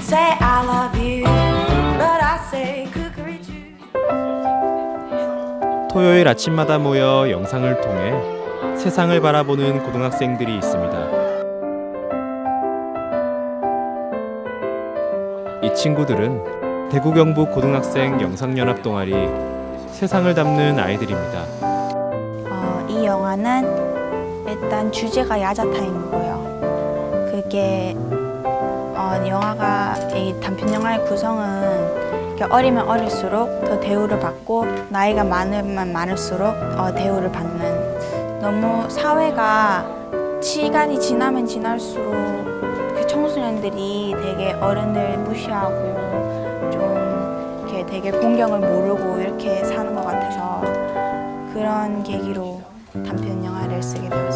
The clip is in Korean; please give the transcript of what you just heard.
could say I love you, but I say cookery too. 토요일 아침마다 모여 영상을 통해 세상을 바라보는 고등학생들이 있습니다. 이 친구들은 대구 경북 고등학생 영상연합 동아리 세상을 담는 아이들입니다. 어, 이 영화는 일단 주제가 야자타임이고요. 그게 어, 영화가 이 단편 영화의 구성은 어리면 어릴수록 더 대우를 받고 나이가 많으면 많을수록 어, 대우를 받는 너무 사회가 시간이 지나면 지날수록 그 청소년들이 되게 어른들 무시하고 좀 이렇게 되게 공경을 모르고 이렇게 사는 것 같아서 그런 계기로 단편 영화를 쓰게 되었습니다.